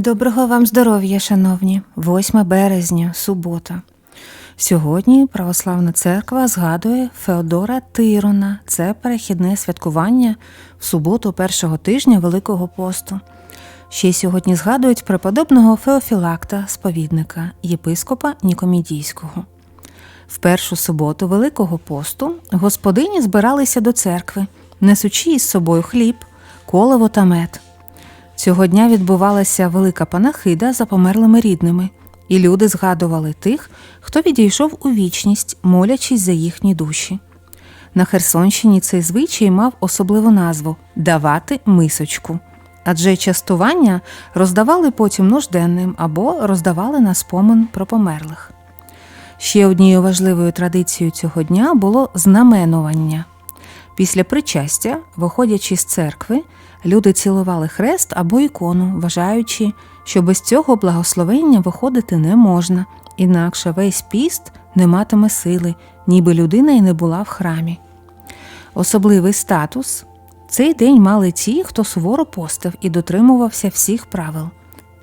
Доброго вам здоров'я, шановні, 8 березня, субота. Сьогодні Православна церква згадує Феодора Тирона. Це перехідне святкування в суботу першого тижня Великого посту. Ще сьогодні згадують преподобного Феофілакта, сповідника, єпископа Нікомідійського. В першу суботу Великого посту господині збиралися до церкви, несучи із собою хліб, колево та мед. Цього дня відбувалася велика панахида за померлими рідними, і люди згадували тих, хто відійшов у вічність, молячись за їхні душі. На Херсонщині цей звичай мав особливу назву давати мисочку. Адже частування роздавали потім нужденним або роздавали на спомин про померлих. Ще однією важливою традицією цього дня було знаменування. Після причастя, виходячи з церкви, люди цілували хрест або ікону, вважаючи, що без цього благословення виходити не можна, інакше весь піст не матиме сили, ніби людина й не була в храмі. Особливий статус цей день мали ті, хто суворо постив і дотримувався всіх правил.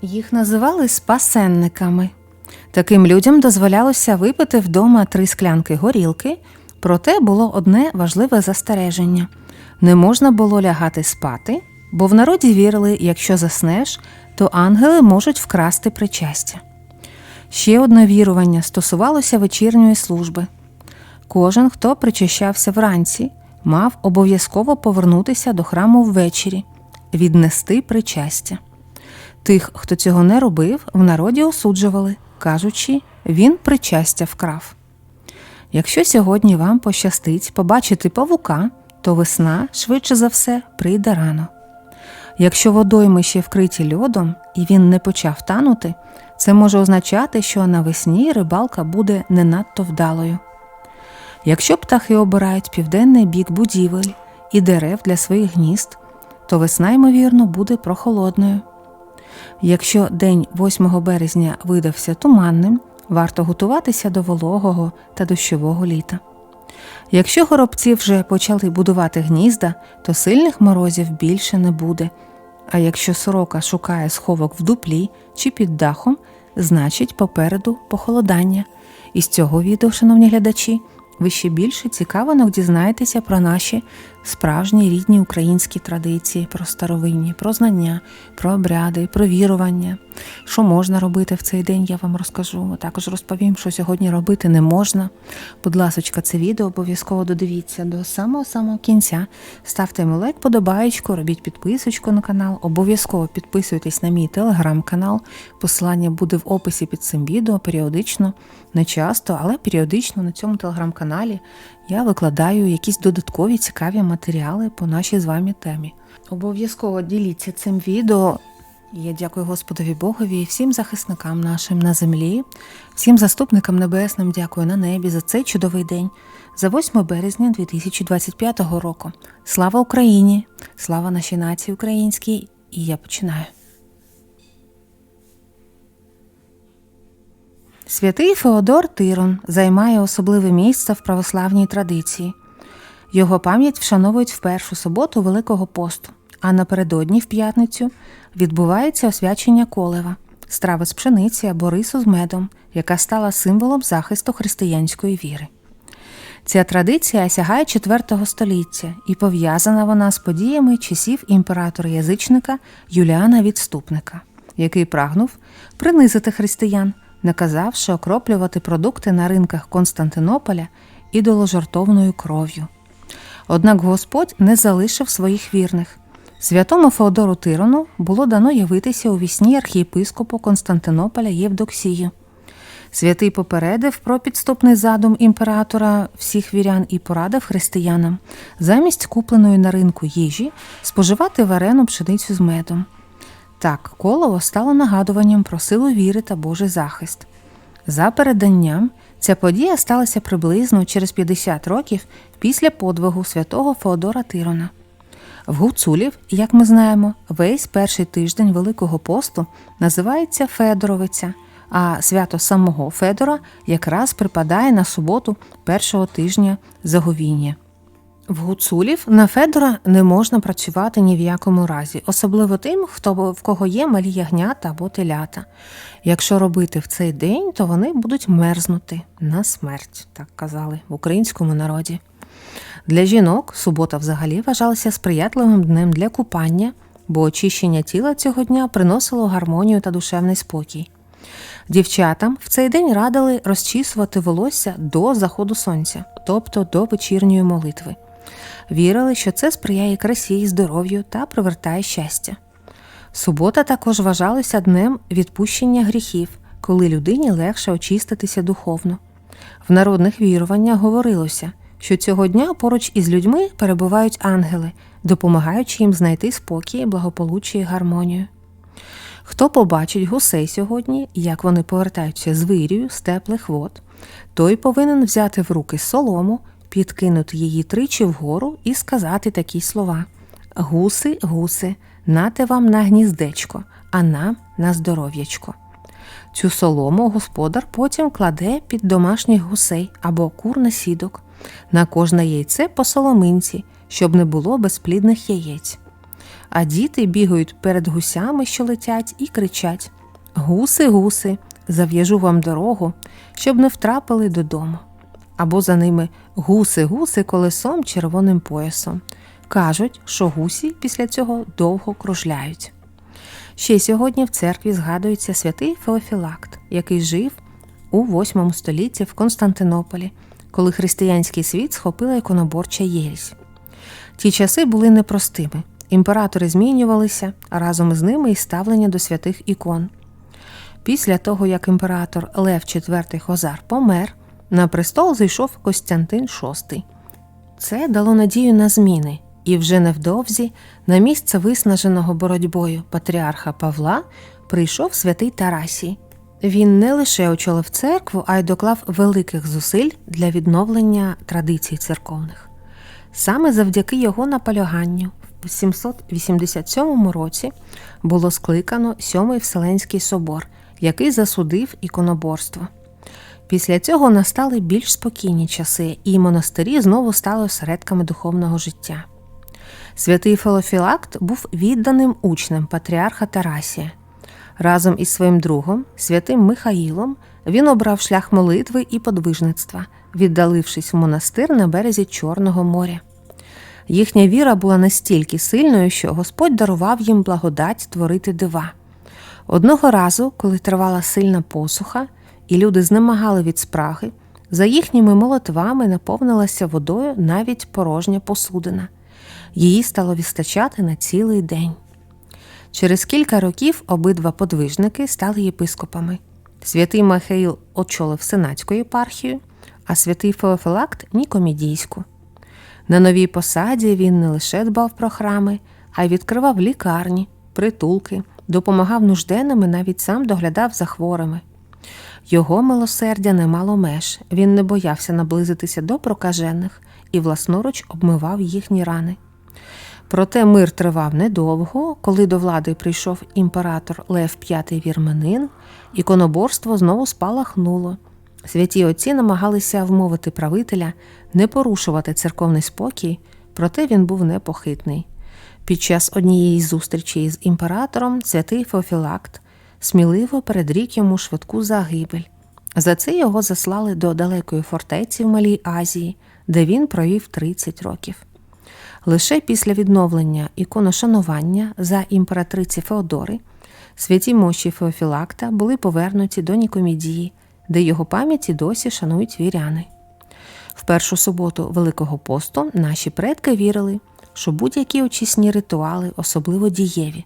Їх називали спасенниками. Таким людям дозволялося випити вдома три склянки горілки, проте було одне важливе застереження не можна було лягати спати, бо в народі вірили, якщо заснеш, то ангели можуть вкрасти причастя. Ще одне вірування стосувалося вечірньої служби. Кожен, хто причащався вранці, мав обов'язково повернутися до храму ввечері, віднести причастя. Тих, хто цього не робив, в народі осуджували, кажучи, він причастя вкрав. Якщо сьогодні вам пощастить побачити павука, то весна, швидше за все, прийде рано. Якщо водойми ще вкриті льодом і він не почав танути, це може означати, що навесні рибалка буде не надто вдалою. Якщо птахи обирають південний бік будівель і дерев для своїх гнізд, то весна, ймовірно, буде прохолодною. Якщо день 8 березня видався туманним, варто готуватися до вологого та дощового літа. Якщо горобці вже почали будувати гнізда, то сильних морозів більше не буде. А якщо сорока шукає сховок в дуплі чи під дахом, значить попереду похолодання. І з цього відео, шановні глядачі, ви ще більше цікавинок дізнаєтеся про наші справжні рідні українські традиції, про старовинні, про знання, про обряди, про вірування. Що можна робити в цей день, я вам розкажу. Також розповім, що сьогодні робити не можна. Будь ласочка, це відео обов'язково додивіться до самого-самого кінця. Ставте йому лайк, подобаєчку, робіть підписочку на канал. Обов'язково підписуйтесь на мій телеграм-канал. Посилання буде в описі під цим відео періодично, не часто, але періодично на цьому телеграм-каналі я викладаю якісь додаткові цікаві матеріали по нашій з вами темі. Обов'язково діліться цим відео. Я дякую Господові Богові і всім захисникам нашим на землі, всім заступникам небесним дякую на небі за цей чудовий день, за 8 березня 2025 року. Слава Україні! Слава нашій нації українській! І я починаю. Святий Феодор Тирон займає особливе місце в православній традиції. Його пам'ять вшановують в першу суботу Великого посту, а напередодні в п'ятницю відбувається освячення колева, страви з пшениці або рису з медом, яка стала символом захисту християнської віри. Ця традиція сягає IV століття і пов'язана вона з подіями часів імператора язичника Юліана Відступника, який прагнув принизити християн, наказавши окроплювати продукти на ринках Константинополя ідоложартовною кров'ю. Однак Господь не залишив своїх вірних. Святому Феодору Тирону було дано явитися у вісні архієпископу Константинополя Євдоксію. Святий попередив про підступний задум імператора всіх вірян і порадив християнам замість купленої на ринку їжі споживати варену пшеницю з медом. Так, колово стало нагадуванням про силу віри та Божий захист. За переданням, ця подія сталася приблизно через 50 років після подвигу святого Феодора Тирона. В Гуцулів, як ми знаємо, весь перший тиждень Великого посту називається Федоровиця, а свято самого Федора якраз припадає на суботу першого тижня заговіння. В гуцулів на Федора не можна працювати ні в якому разі, особливо тим, хто в кого є малі ягнята або телята. Якщо робити в цей день, то вони будуть мерзнути на смерть, так казали в українському народі. Для жінок субота взагалі вважалася сприятливим днем для купання, бо очищення тіла цього дня приносило гармонію та душевний спокій. Дівчатам в цей день радили розчісувати волосся до заходу сонця, тобто до вечірньої молитви. Вірили, що це сприяє красі і здоров'ю та привертає щастя. Субота також вважалася днем відпущення гріхів, коли людині легше очиститися духовно. В народних віруваннях говорилося, що цього дня поруч із людьми перебувають ангели, допомагаючи їм знайти спокій, благополуччя і гармонію. Хто побачить гусей сьогодні, як вони повертаються з вирію з теплих вод, той повинен взяти в руки солому, підкинути її тричі вгору і сказати такі слова: Гуси, гуси, нате вам на гніздечко, а нам на здоров'ячко. Цю солому господар потім кладе під домашніх гусей або кур на сідок, на кожне яйце по соломинці, щоб не було безплідних яєць. А діти бігають перед гусями, що летять, і кричать: Гуси, гуси, зав'яжу вам дорогу, щоб не втрапили додому. Або за ними гуси, гуси колесом червоним поясом. Кажуть, що гусі після цього довго кружляють. Ще сьогодні в церкві згадується святий Феофілакт, який жив у VIII столітті в Константинополі, коли християнський світ схопила іконоборча єрість. Ті часи були непростими. Імператори змінювалися, разом із ними і ставлення до святих ікон. Після того, як імператор Лев IV Хозар помер, на престол зайшов Костянтин VI. Це дало надію на зміни, і вже невдовзі на місце виснаженого боротьбою патріарха Павла прийшов святий Тарасій. Він не лише очолив церкву, а й доклав великих зусиль для відновлення традицій церковних. Саме завдяки його наполяганню в 787 році було скликано Сьомий Вселенський собор, який засудив іконоборство. Після цього настали більш спокійні часи, і монастирі знову стали осередками духовного життя. Святий Феофілакт був відданим учнем патріарха Тарасія. Разом із своїм другом, святим Михаїлом, він обрав шлях молитви і подвижництва, віддалившись в монастир на березі Чорного моря. Їхня віра була настільки сильною, що Господь дарував їм благодать творити дива. Одного разу, коли тривала сильна посуха, і люди знемагали від спраги, за їхніми молитвами наповнилася водою навіть порожня посудина. Її стало вистачати на цілий день. Через кілька років обидва подвижники стали єпископами. Святий Михаїл очолив Сенатську єпархію, а святий Феофілакт Нікомідійську. На новій посаді він не лише дбав про храми, а й відкривав лікарні, притулки, допомагав нужденним і навіть сам доглядав за хворими. Його милосердя не мало меж, він не боявся наблизитися до прокажених і власноруч обмивав їхні рани. Проте мир тривав недовго, коли до влади прийшов імператор Лев V Вірменин, іконоборство знову спалахнуло. Святі отці намагалися вмовити правителя не порушувати церковний спокій, проте він був непохитний. Під час однієї зустрічі з імператором святий Феофілакт сміливо передрік йому швидку загибель. За це його заслали до далекої фортеці в Малій Азії, де він провів 30 років. Лише після відновлення іконошанування за імператриці Феодори святі мощі Феофілакта були повернуті до Нікомідії, де його пам'яті досі шанують віряни. В першу суботу Великого посту наші предки вірили, що будь-які очисні ритуали особливо дієві.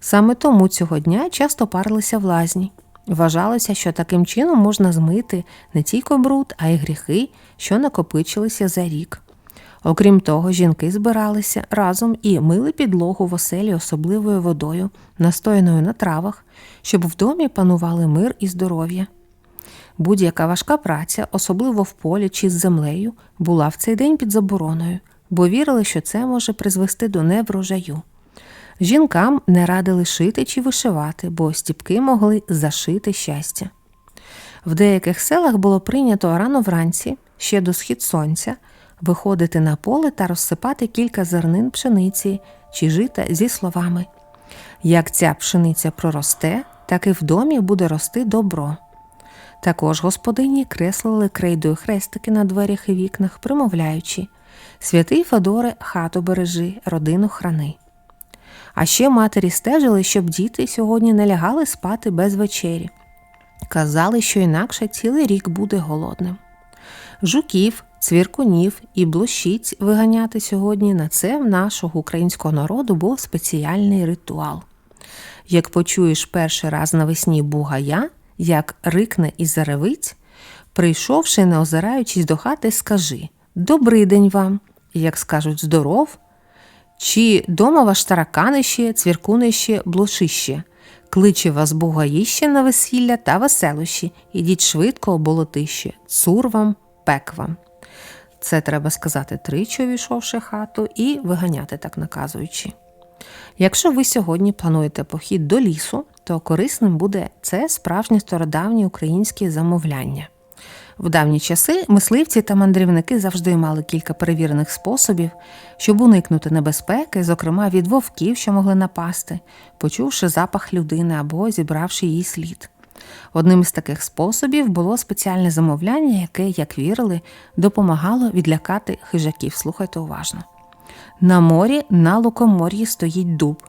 Саме тому цього дня часто парилися в лазні. Вважалося, що таким чином можна змити не тільки бруд, а й гріхи, що накопичилися за рік. Окрім того, жінки збиралися разом і мили підлогу в оселі особливою водою, настояною на травах, щоб в домі панували мир і здоров'я. Будь-яка важка праця, особливо в полі чи з землею, була в цей день під забороною, бо вірили, що це може призвести до неврожаю. Жінкам не радили шити чи вишивати, бо стіпки могли зашити щастя. В деяких селах було прийнято рано вранці, ще до схід сонця, виходити на поле та розсипати кілька зернин пшениці чи жита зі словами Як ця пшениця проросте, так і в домі буде рости добро. Також господині креслили крейдою хрестики на дверях і вікнах, примовляючи Святий Федоре, хату бережи, родину храни. А ще матері стежили, щоб діти сьогодні не лягали спати без вечері. Казали, що інакше цілий рік буде голодним. Жуків, цвіркунів і блощиць виганяти сьогодні на це в нашого українського народу був спеціальний ритуал. Як почуєш перший раз навесні бугая, як рикне і заревить, прийшовши, не озираючись до хати, скажи Добрий день вам, як скажуть здоров, чи дома ваш тараканище, цвіркунище, блошище, кличе вас бугаїще на весілля та веселощі, ідіть швидко, болотище, цур вам, пек вам. Це треба сказати тричі, увійшовши хату, і виганяти так наказуючи. Якщо ви сьогодні плануєте похід до лісу, то корисним буде це справжнє стародавнє українське замовляння. В давні часи мисливці та мандрівники завжди мали кілька перевірених способів, щоб уникнути небезпеки, зокрема від вовків, що могли напасти, почувши запах людини або зібравши її слід. Одним із таких способів було спеціальне замовляння, яке, як вірили, допомагало відлякати хижаків. Слухайте уважно. На морі на лукомор'ї стоїть дуб,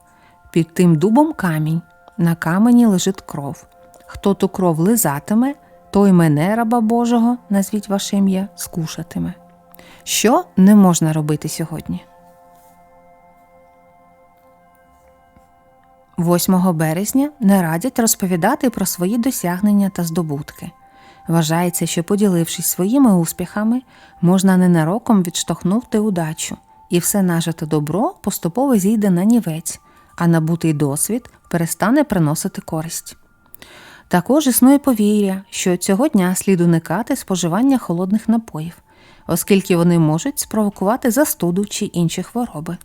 під тим дубом камінь, на камені лежить кров. Хто ту кров лизатиме, той мене, раба Божого, назвіть ваше ім'я, скушатиме. Що не можна робити сьогодні? 8 березня не радять розповідати про свої досягнення та здобутки. Вважається, що, поділившись своїми успіхами, можна ненароком відштовхнути удачу, і все нажите добро поступово зійде на нівець, а набутий досвід перестане приносити користь. Також існує повір'я, що цього дня слід уникати споживання холодних напоїв, оскільки вони можуть спровокувати застуду чи інші хвороби.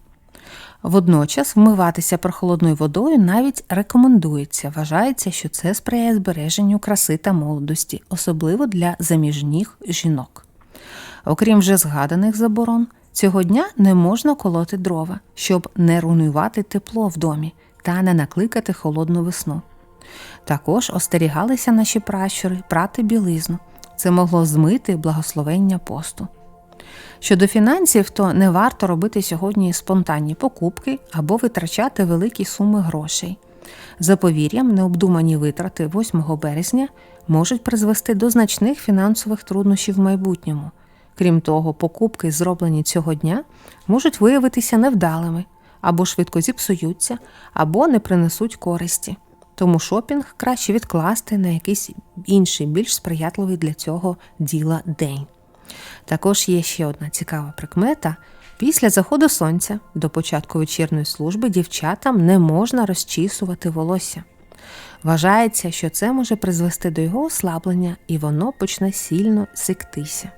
Водночас вмиватися прохолодною водою навіть рекомендується. Вважається, що це сприяє збереженню краси та молодості, особливо для заміжніх жінок. Окрім вже згаданих заборон, цього дня не можна колоти дрова, щоб не руйнувати тепло в домі та не накликати холодну весну. Також остерігалися наші пращури прати білизну. Це могло змити благословення посту. Щодо фінансів, то не варто робити сьогодні спонтанні покупки або витрачати великі суми грошей. За повір'ям, необдумані витрати 8 березня можуть призвести до значних фінансових труднощів в майбутньому. Крім того, покупки, зроблені цього дня, можуть виявитися невдалими, або швидко зіпсуються, або не принесуть користі. Тому шопінг краще відкласти на якийсь інший, більш сприятливий для цього діла день. Також є ще одна цікава прикмета. Після заходу сонця до початку вечірної служби дівчатам не можна розчісувати волосся. Вважається, що це може призвести до його ослаблення і воно почне сильно сиктися.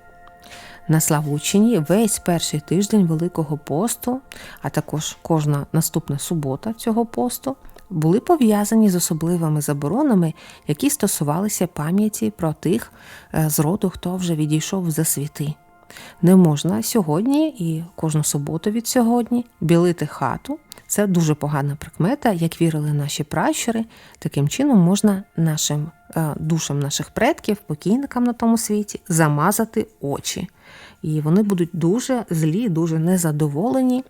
На Славучині весь перший тиждень Великого посту, а також кожна наступна субота цього посту, були пов'язані з особливими заборонами, які стосувалися пам'яті про тих е, з роду, хто вже відійшов за світи. Не можна сьогодні і кожну суботу від сьогодні білити хату. Це дуже погана прикмета, як вірили наші пращури. Таким чином можна нашим е, душам наших предків, покійникам на тому світі, замазати очі. І вони будуть дуже злі, дуже незадоволені,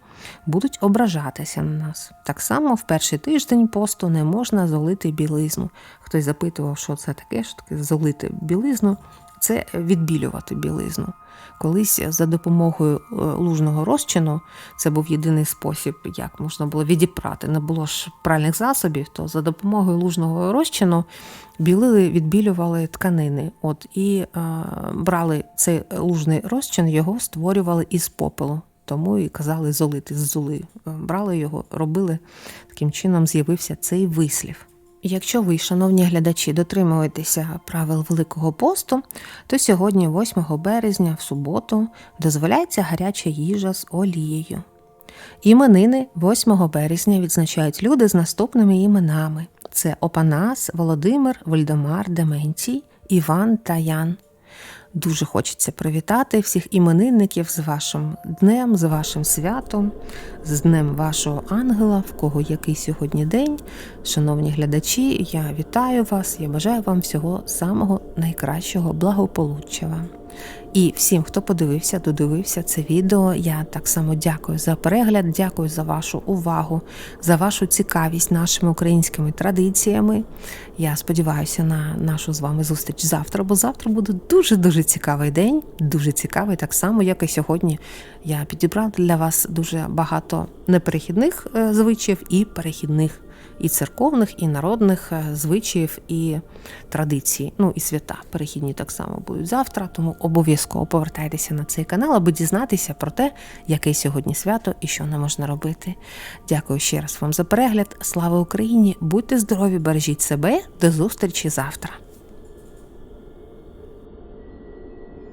будуть ображатися на нас. Так само в перший тиждень посту не можна золити білизну. Хтось запитував, що це таке, що таке золити білизну. Це відбілювати білизну. Колись за допомогою е, лужного розчину це був єдиний спосіб, як можна було відіпрати. Не було ж пральних засобів, то за допомогою лужного розчину білили, відбілювали тканини. От І е, брали цей лужний розчин, його створювали із попелу. Тому і казали золити з золи. Брали його, робили таким чином, з'явився цей вислів. Якщо ви, шановні глядачі, дотримуєтеся правил Великого посту, то сьогодні, 8 березня, в суботу, дозволяється гаряча їжа з олією. Іменини 8 березня відзначають люди з наступними іменами: це Опанас, Володимир, Вольдемар, Деменцій, Іван та Ян. Дуже хочеться привітати всіх іменинників з вашим днем, з вашим святом, з днем вашого ангела, в кого який сьогодні день. Шановні глядачі, я вітаю вас, я бажаю вам всього самого найкращого благополуччя вам. І всім, хто подивився, додивився це відео, я так само дякую за перегляд, дякую за вашу увагу, за вашу цікавість нашими українськими традиціями. Я сподіваюся на нашу з вами зустріч завтра, бо завтра буде дуже дуже цікавий день, дуже цікавий, так само, як і сьогодні. Я підібрав для вас дуже багато неперехідних е, звичаїв і перехідних і церковних, і народних е, звичаїв і традицій. Ну і свята перехідні так само будуть завтра. Тому обов'язково повертайтеся на цей канал, аби дізнатися про те, яке сьогодні свято і що не можна робити. Дякую ще раз вам за перегляд. Слава Україні! Будьте здорові, бережіть себе. До зустрічі завтра.